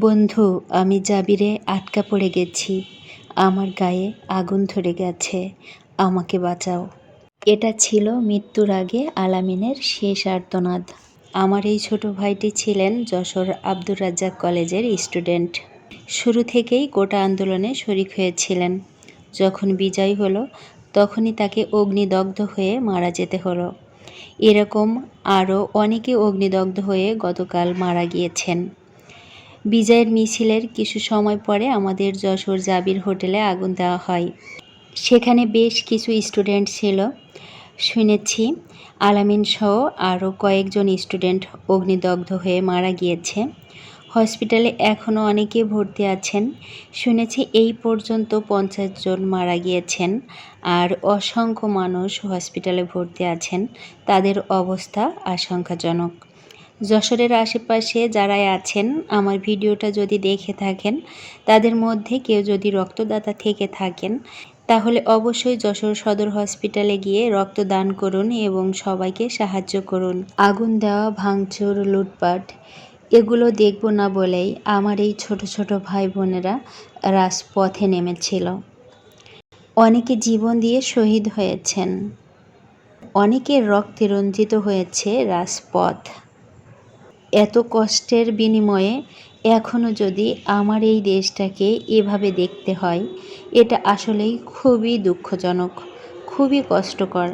বন্ধু, আমি জাবিরে আটকা পড়ে গেছি। আমার গায়ে আগুন ধরে গেছে। আমাকে বাঁচাও। এটা ছিল মৃত্যুর আগে আলামিনের শেষ আর্তনাদ। আমার এই ছোট ভাইটি ছিলেন যশোর আব্দুর রাজ্জাক কলেজের স্টুডেন্ট। শুরু থেকেই গোটা আন্দোলনে শরিক হয়েছিলেন। যখন বিজয় হলো, তখনই তাকে অগ্নিদগ্ধ হয়ে মারা যেতে হলো। এরকম আরও অনেকে অগ্নিদগ্ধ হয়ে গতকাল মারা গিয়েছেন। বিজয়ের মিছিলের কিছু সময় পরে আমাদের যশোর জাবির হোটেলে আগুন দেওয়া হয়। সেখানে বেশ কিছু স্টুডেন্ট ছিল। শুনেছি আলামিন সহ আরও কয়েকজন স্টুডেন্ট অগ্নিদগ্ধ হয়ে মারা গিয়েছে। হসপিটালে এখনও অনেকে ভর্তি আছেন। শুনেছি এই পর্যন্ত পঞ্চাশ জন মারা গিয়েছেন আর অসংখ্য মানুষ হসপিটালে ভর্তি আছেন। তাদের অবস্থা আশঙ্কাজনক। যশোরের আশেপাশে যারা আছেন, আমার ভিডিওটা যদি দেখে থাকেন, তাদের মধ্যে কেউ যদি রক্তদাতা থেকে থাকেন, তাহলে অবশ্যই যশোর সদর হসপিটালে গিয়ে রক্তদান করুন এবং সবাইকে সাহায্য করুন। আগুন দেওয়া, ভাঙচুর, লুটপাট, এগুলো দেখব না বলেই আমার এই ছোট ছোট ভাই বোনেরা রাজপথে নেমেছিল। অনেকে জীবন দিয়ে শহীদ হয়েছেন, অনেকে রক্তে রঞ্জিত হয়েছে রাজপথ। এত কষ্টের বিনিময়ে এখনও যদি আমার এই দেশটাকে এভাবে দেখতে হয়, এটা আসলেই খুবই দুঃখজনক, খুবই কষ্টকর।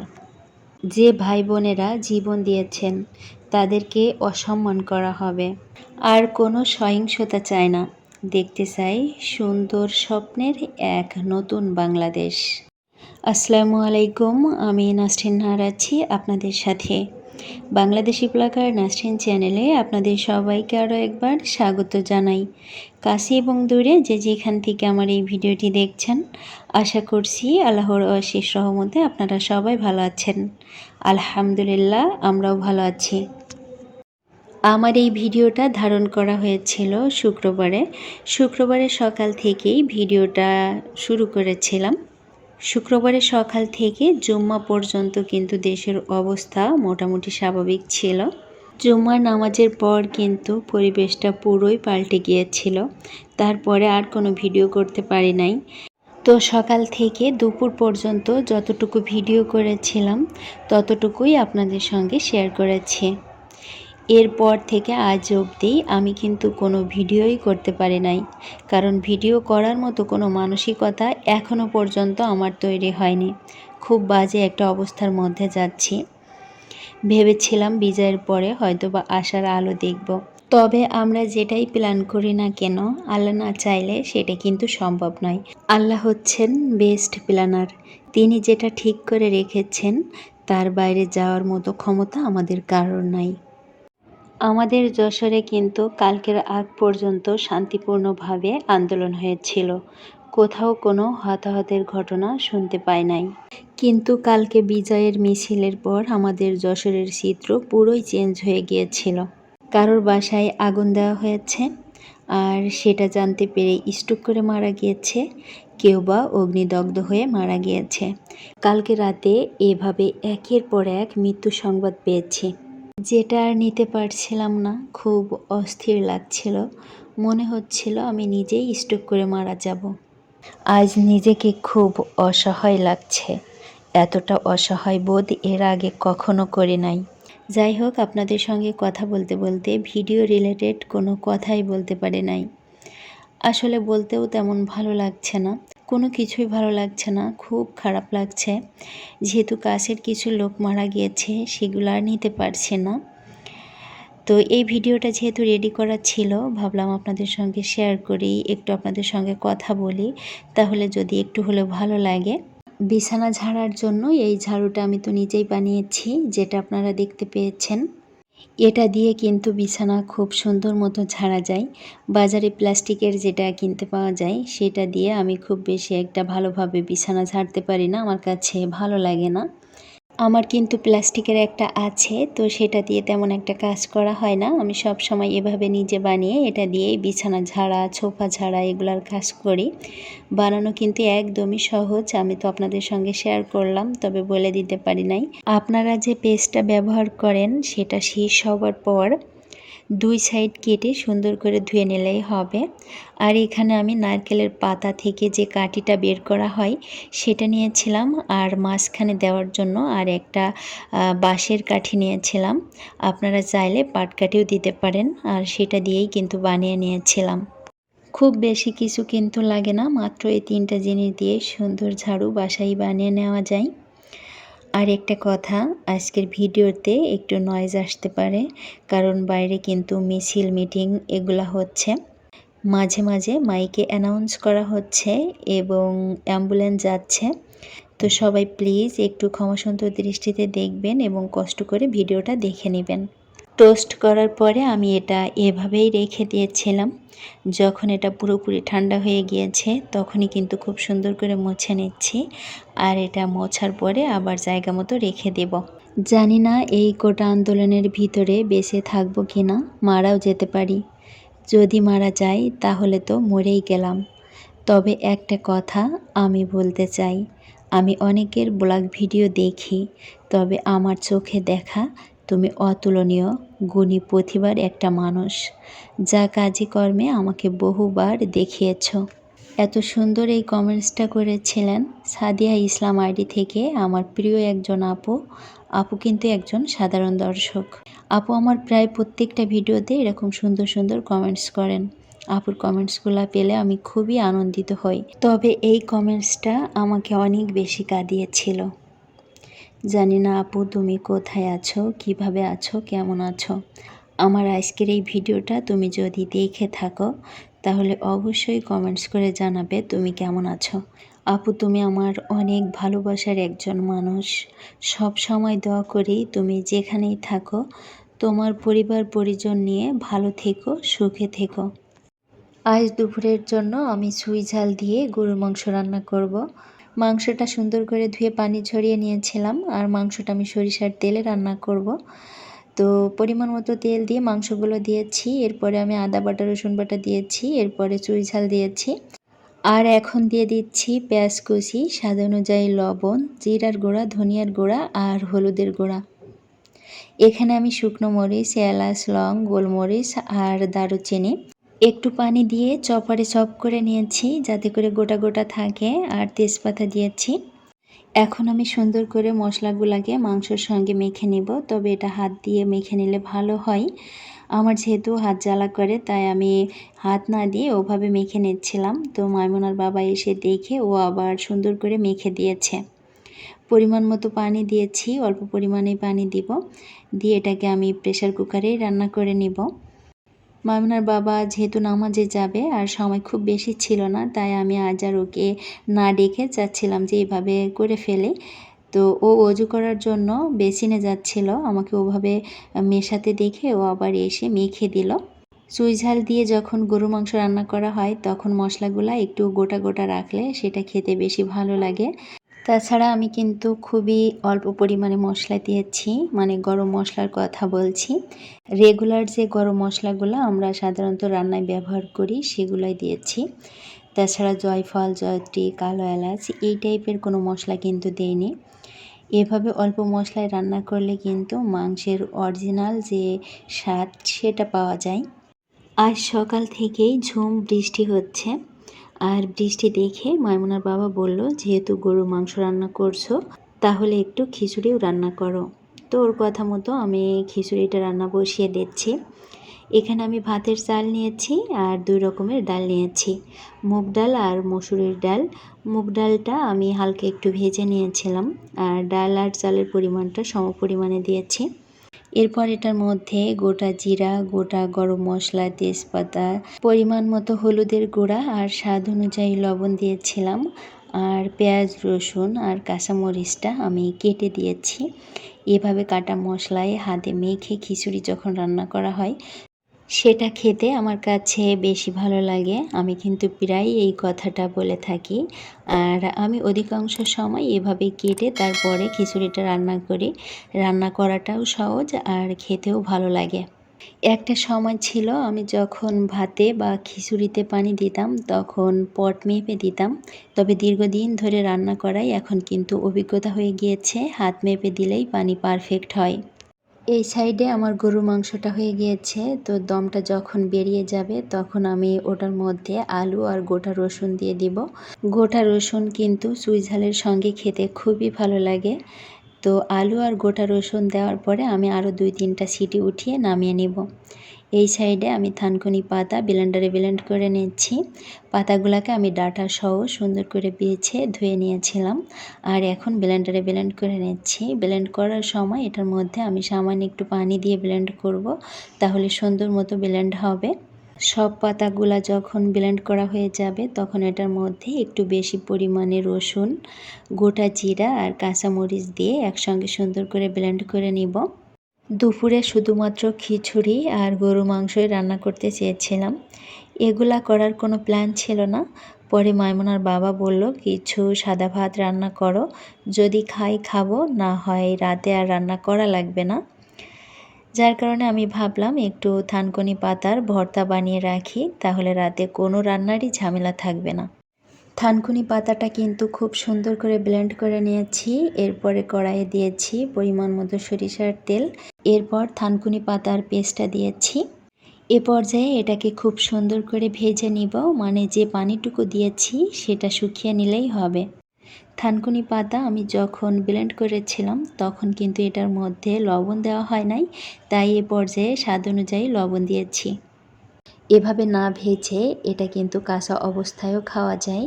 যে ভাই বোনেরা জীবন দিয়েছেন, তাদেরকে অসম্মান করা হবে। আর কোনো সহিংসতা চায় না। দেখতে চাই সুন্দর স্বপ্নের এক নতুন বাংলাদেশ। আসসালামু আলাইকুম, আমি নাসরিন আছি আপনাদের সাথে। বাংলাদেশি ব্লগার নাসরিন চ্যানেলে আপনাদের সবাইকে আরও একবার স্বাগত জানাই। কাছে এবং দূরে যে যেখান থেকে আমার এই ভিডিওটি দেখছেন, আশা করছি আল্লাহর অশেষ সহমতে আপনারা সবাই ভালো আছেন। আলহামদুলিল্লাহ, আমরাও ভালো আছি। আমার এই ভিডিওটা ধারণ করা হয়েছিল শুক্রবারে। শুক্রবারে সকাল থেকেই ভিডিওটা শুরু করেছিলাম। শুক্রবারে সকাল থেকে জুম্মা পর্যন্ত কিন্তু দেশের অবস্থা মোটামুটি স্বাভাবিক ছিল। জুম্মার নামাজের পর কিন্তু পরিবেশটা পুরোই পাল্টে গিয়েছিল। তারপরে আর কোনো ভিডিও করতে পারি নাই। তো সকাল থেকে দুপুর পর্যন্ত যতটুকু ভিডিও করেছিলাম, ততটুকুই আপনাদের সঙ্গে শেয়ার করেছি। এরপর থেকে আজ অবধি আমি কিন্তু কোনো ভিডিওই করতে পারি নাই। কারণ ভিডিও করার মতো কোনো মানসিকতা এখনও পর্যন্ত আমার তৈরি হয়নি। খুব বাজে একটা অবস্থার মধ্যে যাচ্ছি। ভেবেছিলাম বিজয়ের পরে হয়তো বা আশার আলো দেখব। তবে আমরা যেটাই প্ল্যান করি না কেন, আল্লাহ না চাইলে সেটা কিন্তু সম্ভব নয়। আল্লাহ হচ্ছেন বেস্ট প্ল্যানার তিনি যেটা ঠিক করে রেখেছেন, তার বাইরে যাওয়ার মতো ক্ষমতা আমাদের কারোর নাই। আমাদের যশোরে কিন্তু কালকের আগ পর্যন্ত শান্তিপূর্ণভাবে আন্দোলন হয়েছিল। কোথাও কোনো হতাহতের ঘটনা শুনতে পায় নাই। কিন্তু কালকে বিজয়ের মিছিলের পর আমাদের যশোরের চিত্র পুরোই চেঞ্জ হয়ে গিয়েছিল। কারোর বাসায় আগুন দেওয়া হয়েছে আর সেটা জানতে পেরে স্টুক করে মারা গিয়েছে, কেউ বা অগ্নিদগ্ধ হয়ে মারা গিয়েছে। কালকে রাতে এভাবে একের পর এক মৃত্যু সংবাদ পেয়েছি। যেটা আর নিতে পারছিলাম না, খুব অস্থির লাগছিল। মনে হচ্ছিল আমি নিজেই স্ট্রোক করে মারা যাব। আজ নিজেকে খুব অসহায় লাগছে। এতটা অসহায় বোধ এর আগে কখনো করে নাই। যাই হোক, আপনাদের সঙ্গে কথা বলতে বলতে ভিডিও রিলেটেড কোনো কথাই বলতে পারে নাই। আসলে বলতেও তেমন ভালো লাগছে না। কোনো কিছুই ভালো লাগছে না, খুব খারাপ লাগছে। যেহেতু কাছের কিছু লোক মারা গিয়েছে, সেগুলো আর নিতে পারছে না। তো এই ভিডিওটা যেহেতু রেডি করা ছিল, ভাবলাম আপনাদের সঙ্গে শেয়ার করি, একটু আপনাদের সঙ্গে কথা বলি। তাহলে যদি একটু হলেও ভালো লাগে। বিছানা ঝাড়ার জন্য এই ঝাড়ুটা আমি তো নিজেই বানিয়েছি, যেটা আপনারা দেখতে পেয়েছেন। এটা দিয়ে কিন্তু বিছানা খুব সুন্দর মতো ছাড়া যায়। বাজারে প্লাস্টিকের যেটা কিনতে পাওয়া যায়, সেটা দিয়ে আমি খুব বেশি একটা ভালোভাবে বিছানা ছাড়তে পারি না, আমার কাছে ভালো লাগে না। আমার কিন্তু প্লাস্টিকের একটা আছে, তো সেটা দিয়ে তেমন একটা কাজ করা হয় না। আমি সব সময় এভাবে নিজে বানিয়ে এটা দিয়েই বিছানা ঝাড়া ছোফা ঝাড়া এগুলার কাজ করি। বানানো কিন্তু একদমই সহজ, আমি তো আপনাদের সঙ্গে শেয়ার করলাম, তবে বলে দিতে পারি নাই। আপনারা যে পেস্টটা ব্যবহার করেন, সেটা শেষ হওয়ার পর দুই সাইড কেটে সুন্দর করে ধুয়ে নিলেই হবে। আর এখানে আমি নারকেলের পাতা থেকে যে কাঠিটা বের করা হয়, সেটা নিয়েছিলাম আর মাঝখানে দেওয়ার জন্য আর একটা বাঁশের কাঠি নিয়েছিলাম। আপনারা চাইলে পাটকাঠিও দিতে পারেন আর সেটা দিয়েই কিন্তু বানিয়ে নিয়েছিলাম। খুব বেশি কিছু কিন্তু লাগে না, মাত্র এই তিনটা জিনিস দিয়ে সুন্দর ঝাড়ু বাসায় বানিয়ে নেওয়া যায়। আর একটা কথা, আজকের ভিডিওতে একটু নয়েজ আসতে পারে, কারণ বাইরে কিন্তু মিছিল মিটিং এগুলা হচ্ছে। মাঝে মাঝে মাইকে অ্যানাউন্স করা হচ্ছে এবং অ্যাম্বুলেন্স যাচ্ছে। তো সবাই প্লিজ একটু ক্ষমাসন্ত দৃষ্টিতে দেখবেন এবং কষ্ট করে ভিডিওটা দেখে নেবেন। টোস্ট করার পরে আমি এটা এভাবেই রেখে দিয়েছিলাম। যখন এটা পুরোপুরি ঠান্ডা হয়ে গিয়েছে, তখনই কিন্তু খুব সুন্দর করে মুছে নিচ্ছি। আর এটা মোছার পরে আবার জায়গা মতো রেখে দেব। জানি না এই কোটা আন্দোলনের ভিতরে বেঁচে থাকব কি না মারাও যেতে পারি। যদি মারা যাই, তাহলে তো মরেই গেলাম। তবে একটা কথা আমি বলতে চাই। আমি অনেকের ব্লগ ভিডিও দেখি, তবে আমার চোখে দেখা তুমি অতুলনীয়। গুণী প্রতিভার একটা মানুষ। যা কাজে কর্মে আমাকে বহুবার দেখিয়েছ। এত সুন্দর এই কমেন্টসটা করেছিলেন সাদিয়া ইসলাম আইডি থেকে আমার প্রিয় একজন আপু। আপু কিন্তু একজন সাধারণ দর্শক। আপু আমার প্রায় প্রত্যেকটা ভিডিওতে এরকম সুন্দর সুন্দর কমেন্টস করেন। আপুর কমেন্টসগুলো পেলে আমি খুবই আনন্দিত হই। তবে এই কমেন্টসটা আমাকে অনেক বেশি কাঁদিয়েছিল। জানি না আপু, তুমি কোথায় আছো, কীভাবে আছো, কেমন আছো? আমার আজকের এই ভিডিওটা তুমি যদি দেখে থাকো, তাহলে অবশ্যই কমেন্টস করে জানাবে তুমি কেমন আছো। আপু, তুমি আমার অনেক ভালোবাসার একজন মানুষ। সব সময় দোয়া করি তুমি যেখানেই থাকো, তোমার পরিবার, পরিজন নিয়ে ভালো থেকো, সুখে থেকো। আজ দুপুরের জন্য আমি সুই ঝাল দিয়ে গরুর মাংস রান্না করব। মাংসটা সুন্দর করে ধুয়ে পানি ঝরিয়ে নিয়েছিলাম, আর মাংসটা আমি সরিষার তেলে রান্না করব। তো পরিমাণ মতো তেল দিয়ে মাংসগুলো দিয়েছি, এরপরে আমি আদা, বাটা, রসুন বাটা দিয়েছি, এরপরে চুই ঝাল দিয়েছি আর এখন দিয়ে দিচ্ছি পেঁয়াজ কুচি, স্বাদ অনুযায়ী লবণ, জিরার গুঁড়া, ধনিয়ার গুঁড়া, আর হলুদের গুঁড়া এখানে আমি শুকনো মরিচ, এলাচ, লং, গোলমরিচ, আর দারুচিনি একটু পানি দিয়ে চপারে চপ করে নিয়েছি, যাতে করে গোটা গোটা থাকে, আর তেজপাতা দিয়েছি। এখন আমি সুন্দর করে মশলাগুলাকে মাংসর সঙ্গে মেখে নিব, তবে এটা হাত দিয়ে মেখে নিলে ভালো হয়। আমার যেহেতু হাত জ্বালা করে, তাই আমি হাত না দিয়ে ওভাবে মেখে নিচ্ছিলাম। তো মাইমুনার বাবা এসে দেখে ও আবার সুন্দর করে মেখে দিয়েছে। পরিমাণ মতো পানি দিয়েছি, অল্প পরিমাণে পানি দিব। দিয়ে এটাকে আমি প্রেশার কুকারেই রান্না করে নিব। মামুনার বাবা যেহেতু নামাজে যাবে আর সময় খুব বেশি ছিল না, তাই আমি আজ আর ওকে না ডেকে চাচ্ছিলাম যে এইভাবে করে ফেলে। তো ও অজু করার জন্য বেসিনে যাচ্ছিল, আমাকে ওভাবে মেশাতে দেখে ও আবার এসে মেখে দিল। চুই ঝাল দিয়ে যখন গরু মাংস রান্না করা হয়, তখন মশলাগুলা একটু গোটা গোটা রাখলে সেটা খেতে বেশি ভালো লাগে। তাছাড়া আমি কিন্তু খুবই অল্প পরিমাণে মশলা দিয়েছি মানে গরম মশলার কথা বলছি। রেগুলার যে গরম মশলাগুলো আমরা সাধারণত রান্নায় ব্যবহার করি, সেগুলোই দিয়েছি। তাছাড়া জয়ফল, জয়ত্রী, কালো এলাচ, এই টাইপের কোনো মশলা কিন্তু দেইনি। এভাবে অল্প মশলায় রান্না করলে কিন্তু মাংসের অরিজিনাল যে স্বাদ, সেটা পাওয়া যায়। আজ সকাল থেকেই ঝুম বৃষ্টি হচ্ছে। আর বৃষ্টি দেখে মাইমুনার বাবা বলল, যেহেতু গরু মাংস রান্না করছ, তাহলে একটু খিচুড়িও রান্না করো। তো ওর কথা মতো আমি খিচুড়িটা রান্না বসিয়ে দিচ্ছি। এখানে আমি ভাতের চাল নিয়েছি আর দুই রকমের ডাল নিয়েছি, মুগ ডাল আর মসুরের ডাল। মুগ ডালটা আমি হালকা একটু ভেজে নিয়েছিলাম আর ডাল আর চালের পরিমাণটা সম পরিমাণে দিয়েছি। এরপর এটার মধ্যে গোটা জিরা, গোটা গরম মশলা, তেজপাতা, পরিমাণ মতো হলুদের গুঁড়া আর স্বাদ অনুযায়ী লবণ দিয়েছিলাম আর পেঁয়াজ, রসুন আর কাঁচামরিচটা আমি কেটে দিয়েছি। এভাবে কাটা মশলায় হাতে মেখে খিচুড়ি যখন রান্না করা হয় সেটা খেতে আমার কাছে বেশি ভালো লাগে। আমি কিন্তু প্রায় এই কথাটা বলে থাকি। আর আমি অধিকাংশ সময় এভাবে কেটে তারপরে খিচুড়িটা রান্না করি। রান্না করাটাও সহজ আর খেতেও ভালো লাগে। একটা সময় ছিল আমি যখন ভাতে বা খিচুড়িতে পানি দিতাম, তখন পট মেপে দিতাম। তবে দীর্ঘদিন ধরে রান্না করাই এখন কিন্তু অভিজ্ঞতা হয়ে গিয়েছে। হাত মেপে দিলেই পানি পারফেক্ট হয়। এই সাইডে আমার গরু মাংসটা হয়ে গিয়েছে। তো দমটা যখন বেরিয়ে যাবে, তখন আমি ওটার মধ্যে আলু আর গোটা রসুন দিয়ে দিব। গোটা রসুন কিন্তু সুইঝালের সঙ্গে খেতে খুবই ভালো লাগে। তো আলু আর গোটা রসুন দেওয়ার পরে আমি আরও দুই তিনটা সিটি উঠিয়ে নামিয়ে নিব। এই সাইডে আমি থানকুনি পাতা ব্লেন্ডারে ব্লেন্ড করে নিচ্ছি। পাতাগুলোকে আমি ডাটা সহ সুন্দর করে বেছে ধুয়ে নিয়েছিলাম। আর এখন ব্লেন্ডারে ব্লেন্ড করে নিচ্ছি। ব্লেন্ড করার সময় এটার মধ্যে আমি সামান্য একটু পানি দিয়ে ব্লেন্ড করব। তাহলে সুন্দর মতো ব্লেন্ড হবে। সব পাতাগুলা যখন ব্লেন্ড করা হয়ে যাবে, তখন এটার মধ্যে একটু বেশি পরিমাণে রসুন, গোটা জিরা আর কাঁচামরিচ দিয়ে একসঙ্গে সুন্দর করে ব্লেন্ড করে নিব। দুপুরে শুধুমাত্র খিচুড়ি আর গরু মাংসই রান্না করতে চেয়েছিলাম। এগুলা করার কোনো প্ল্যান ছিল না। পরে মাইমুনার বাবা বলল, কিছু সাদা ভাত রান্না করো। যদি খাই খাব, না হয় রাতে আর রান্না করা লাগবে না। যার কারণে আমি ভাবলাম একটু থানকনি পাতার ভর্তা বানিয়ে রাখি, তাহলে রাতে কোনো রান্নারই ঝামেলা থাকবে না। থানকুনি পাতাটা কিন্তু খুব সুন্দর করে ব্লেন্ড করে নিয়েছি, এরপরে কড়াইয়ে দিয়েছি পরিমাণ মতো সরিষার তেল, এরপর থানকুনি পাতার পেস্টটা দিয়েছি। এ পর্যায়ে এটাকে খুব সুন্দর করে ভেজে নিব মানে যে পানিটুকু দিয়েছি সেটা শুকিয়ে নিলেই হবে। থানকুনি পাতা আমি যখন ব্লেন্ড করেছিলাম, তখন কিন্তু এটার মধ্যে লবণ দেওয়া হয় নাই, তাই এ পর্যায়ে স্বাদ অনুযায়ী লবণ দিয়েছি। এভাবে না ভেজে এটা কিন্তু কাঁচা অবস্থায়ও খাওয়া যায়।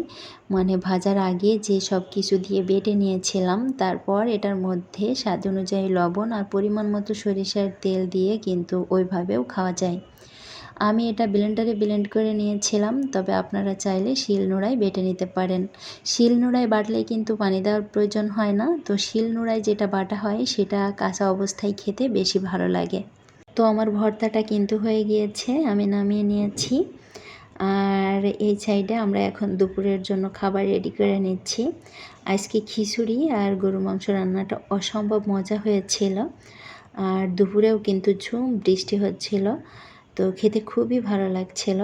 মানে ভাজার আগে যে সব কিছু দিয়ে বেটে নিয়েছিলাম, তারপর এটার মধ্যে স্বাদ অনুযায়ী লবণ আর পরিমাণ মতো সরিষার তেল দিয়ে কিন্তু ওইভাবেও খাওয়া যায়। আমি এটা ব্লেন্ডারে ব্লেন্ড করে নিয়েছিলাম, তবে আপনারা চাইলে শিল নোড়ায় বেটে নিতে পারেন। শিল নোড়ায় বাটলে কিন্তু পানি দেওয়ার প্রয়োজন হয় না, তো শিল নোড়ায় যেটা বাটা হয় সেটা কাঁচা অবস্থায় খেতে বেশি ভালো লাগে। তো আমার ভর্তাটা কিন্তু হয়ে গিয়েছে, আমি নামিয়ে নিয়েছি। আর এই সাইডে আমরা এখন দুপুরের জন্য খাবার রেডি করে নিচ্ছি। আজকে খিচুড়ি আর গরু মাংস রান্নাটা অসম্ভব মজা হয়েছিল। আর দুপুরেও কিন্তু ঝুম বৃষ্টি হচ্ছিল। তো খেতে খুবই ভালো লাগছিল।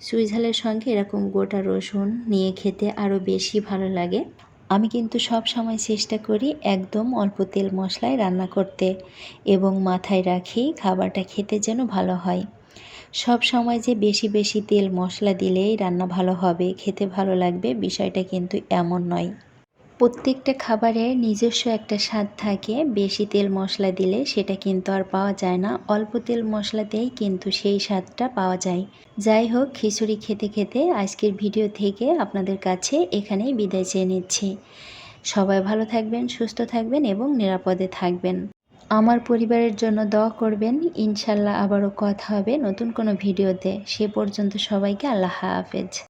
সুইঝালের সঙ্গে এরকম গোটা রসুন নিয়ে খেতে আরও বেশি ভালো লাগে। আমি কিন্তু সব সময় চেষ্টা করি একদম অল্প তেল মশলায় রান্না করতে এবং মাথায় রাখি খাবারটা খেতে যেন ভালো হয়। সব সময় যে বেশি বেশি তেল মশলা দিলেই রান্না ভালো হবে, খেতে ভালো লাগবে বিষয়টা কিন্তু এমন নয়। প্রত্যেকটা খাবারের নিজস্ব একটা স্বাদ থাকে। বেশি তেল মশলা দিলে সেটা কিন্তু আর পাওয়া যায় না। অল্প তেল মশলাতেই কিন্তু সেই স্বাদটা পাওয়া যায়। যাই হোক, খিচুড়ি খেতে খেতে আজকের ভিডিও থেকে আপনাদের কাছে এখানেই বিদায় চেয়ে নিচ্ছি। সবাই ভালো থাকবেন, সুস্থ থাকবেন এবং নিরাপদে থাকবেন। আমার পরিবারের জন্য দোয়া করবেন। ইনশাল্লাহ আবারও কথা হবে নতুন কোনো ভিডিওতে। সে পর্যন্ত সবাইকে আল্লাহ হাফেজ।